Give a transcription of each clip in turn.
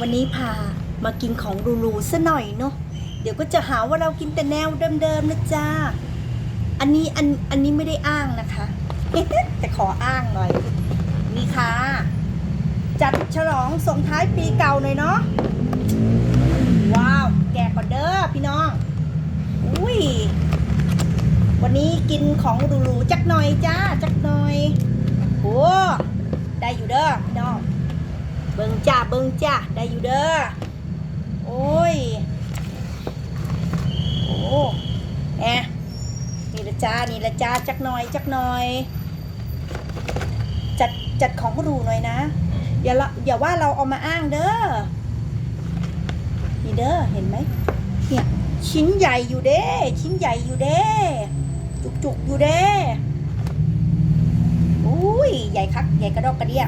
วันนี้พามากินของหรูๆซะหน่อยเนาะเดี๋ยวก็จะหาว่าเรากินแต่แนวเดิมๆนะจ้า อันนี้อันอันนี้ไม่ได้อ้างนะคะ แต่ขออ้างหน่อย นี่ค่ะ จัดฉลองส่งท้ายปีเก่าหน่อยเนาะว้าว แกะก่อนเด้อพี่น้อง อุ้ยวันนี้กินของหรูๆจักหน่อยจ้า จักหน่อยโอ้ได้อยู่เด้อพี่น้อง เบิ งจ้าได้อยู่เด้อ โอ้ย โอ้แอะนี่ละจ้า นี่ละจ้า จักหน่อย จักหน่อย จัด จัดของหรูหน่อยนะ อย่าละอย่าว่าเราเอามาอ้างเด้อ นี่เด้อ เห็นไหมเนี่ยชิ้นใหญ่อยู่เด้ ชิ้นใหญ่อยู่เด้ จุกจุกอยู่เด้อุ้ย ใหญ่คัก ใหญ่กระดอกกระเดีย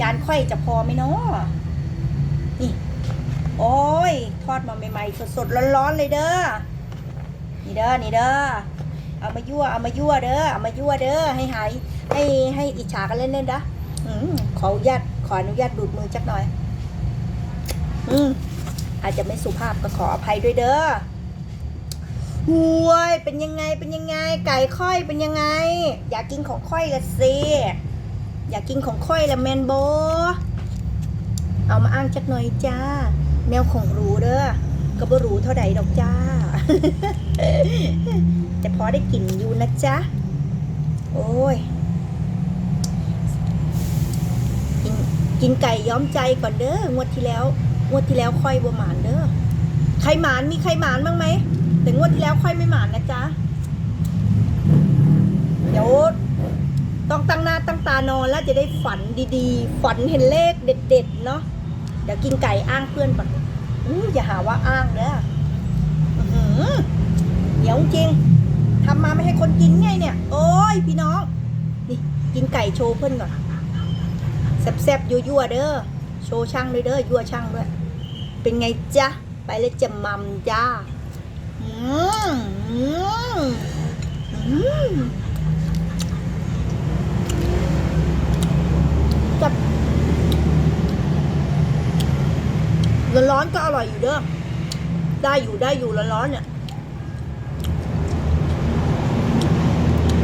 จานค่อยจะพอไหมเนาะ นี่ โอ้ย ทอดมาใหม่ๆ สดๆ ร้อนๆ เลยเด้อ นี่เด้อ นี่เด้อ เอามายั่ว เอามายั่วเด้อ เอามายั่วเด้อ ให้หาย ให้ให้อิจฉากันเล่นๆนะอืมขออนุญาต ขออนุญาตดูดมือจักหน่อย อืมอาจจะไม่สุภาพก็ขออภัยด้วยเด้อหวยเป็นยังไง เป็นยังไง ไก่ค่อย เป็นยังไง อยากกินของค่อยละสิ อยากกินของค่อยละแมนโบ เอามาอ้างจักหน่อยจ้า แนวของรู้เด้อก็บ่รู้เท่าใดดอกจ้า จะพอได้กลิ่นอยู่นะจ๊ะ โอ้ย กินกินไก่ย้อมใจก่อนเด้องวดที่แล้ว งวดที่แล้วค่อยบ่หมานเด้อใครหมานมีใครหมานบ้างไหมแต่งวดที่แล้วค่อยไม่หมานนะจ๊ะเดี๋ยวต้องตั้งหน้าตั้งตานอนแล้วจะได้ฝันดีๆ ฝันเห็นเลขเด็ด ๆ เนาะ เดี๋ยวกินไก่อ้างเพื่อนก่อนอย่าหาว่าอ้างเด้อเหนียวจริงทำมาไม่ให้คนกินไงเนี่ย โอ้ยพี่น้อง นี่กินไก่โชว์เพื่อนก่อนแซ่บๆยั่วๆเด้อ โชว์ช่างด้วยเด้อ ยั่วช่างด้วย เป็นไงจ๊ะ ไปเลยจะมัมจ้า อืมอืมอืม ร้อนๆก็อร่อยอยู่เด้อได้อยู่ได้อยู่ร้อนๆเนี่ย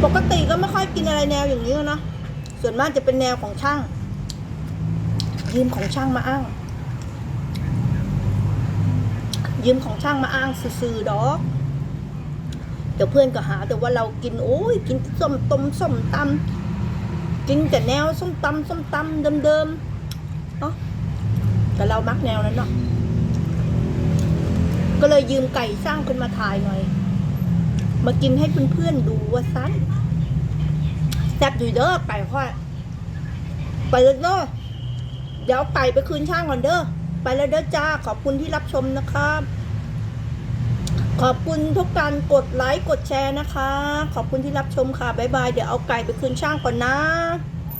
ปกติก็ไม่ค่อยกินอะไรแนวอย่างนี้นะส่วนมากจะเป็นแนวของช่าง ยืมของช่างมาอ้าง ยืมของช่างมาอ้างซื่อๆดอกเดี๋ยวเพื่อนก็หา แต่ว่าเรากินโอ้ยกินส้มตำส้มตำกินแต่แนวส้มตำส้มตำเดิมๆเนาะ แต่เรามักแนวนั้นเนาะก็เลยยืมไก่สร้างขึ้นมาถ่ายหน่อย มากินให้เพื่อนๆดูว่าซันแซ่บอยู่เด้อไก่ค่อยไปเด้อเดี๋ยวไก่ไปคืนช่างก่อนเด้อไปแล้วเด้อจ้าขอบคุณที่รับชมนะครับ ขอบคุณทุกการกดไลค์กดแชร์นะคะ ขอบคุณที่รับชมค่ะบ๊ายบายเดี๋ยวเอาไก่ไปคืนช่างก่อนนะ